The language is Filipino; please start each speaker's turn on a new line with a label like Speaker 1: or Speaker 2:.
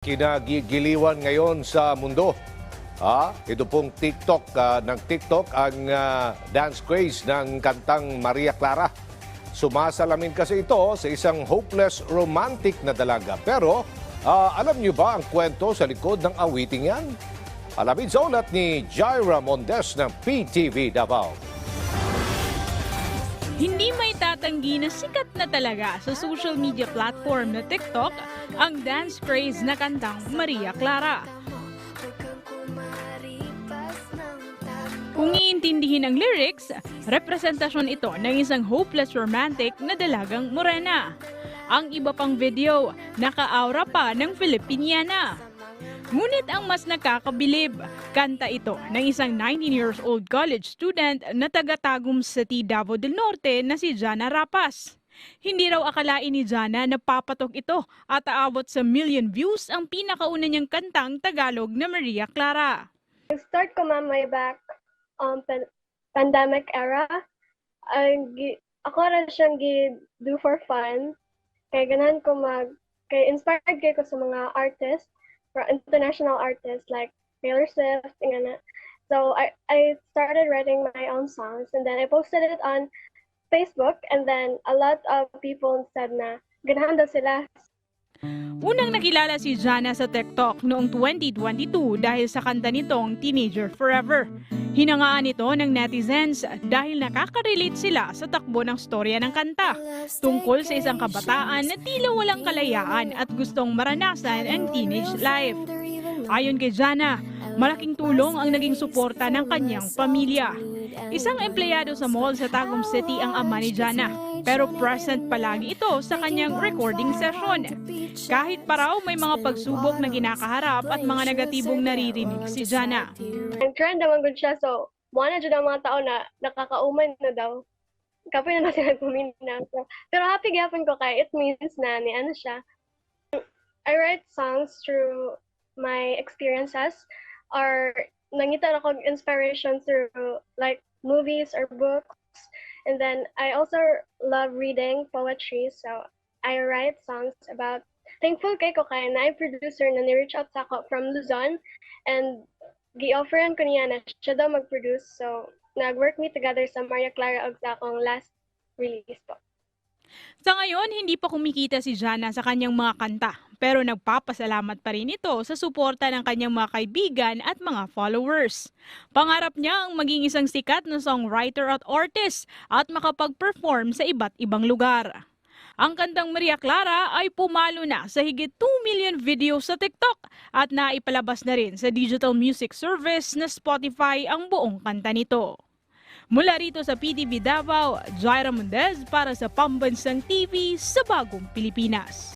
Speaker 1: kinagigiliwan ngayon sa mundo. Ah, ito pong TikTok, ah, ng TikTok ang ah, dance craze ng kantang Maria Clara. Sumasalamin kasi ito sa isang hopeless romantic na dalaga. Pero ah, alam niyo ba ang kwento sa likod ng awiting yan? Alamin sa ulat ni Jaira Mondes ng PTV Davao.
Speaker 2: Hindi may tatanggi na sikat na talaga sa social media platform na TikTok ang dance craze na kantang Maria Clara. Kung iintindihin ang lyrics, representasyon ito ng isang hopeless romantic na dalagang morena. Ang iba pang video, naka-aura pa ng Filipiniana. Ngunit ang mas nakakabilib, kanta ito ng isang 19 years old college student na taga-tagum T. Davao del Norte na si Jana Rapas. Hindi raw akalain ni Jana na papatok ito at aabot sa million views ang pinakauna niyang kantang Tagalog na Maria Clara.
Speaker 3: start ko ma'am way back um pan- pandemic era ang ako rin siyang do for fun kay ganahan ko mag kay inspired kay ko sa mga artists for international artists like Taylor Swift and so I I started writing my own songs and then I posted it on Facebook and then a lot of people said na ganahan daw sila
Speaker 2: Unang nakilala si Jana sa TikTok noong 2022 dahil sa kanta nitong Teenager Forever. Hinangaan ito ng netizens dahil nakaka-relate sila sa takbo ng storya ng kanta tungkol sa isang kabataan na tila walang kalayaan at gustong maranasan ang teenage life. Ayon kay Jana, malaking tulong ang naging suporta ng kanyang pamilya. Isang empleyado sa mall sa Tagum City ang ama ni Jana, pero present palagi ito sa kanyang recording session. Kahit pa raw may mga pagsubok na kinakaharap at mga negatibong naririnig si Jana.
Speaker 3: ang trend naman good siya so mo na jud ang mga tao na nakakauman na daw kapoy na sila kumina so, pero happy gyapon ko kay it means na ni ano siya I write songs through my experiences or nangita ako og inspiration through like movies or books and then I also love reading poetry so I write songs about thankful kay ko kay na producer na ni-reach out sa ako from Luzon and gi-offeran ko niya na siya daw mag-produce. So, nag-work me together sa Maria Clara og sa akong last release po.
Speaker 2: Sa ngayon, hindi pa kumikita si Jana sa kanyang mga kanta, pero nagpapasalamat pa rin ito sa suporta ng kanyang mga kaibigan at mga followers. Pangarap niya ang maging isang sikat na songwriter at artist at makapag-perform sa iba't ibang lugar. Ang kantang Maria Clara ay pumalo na sa higit 2 million videos sa TikTok at naipalabas na rin sa digital music service na Spotify ang buong kanta nito. Mula rito sa PTV Davao, Jaira Mundez para sa Pambansang TV sa Bagong Pilipinas.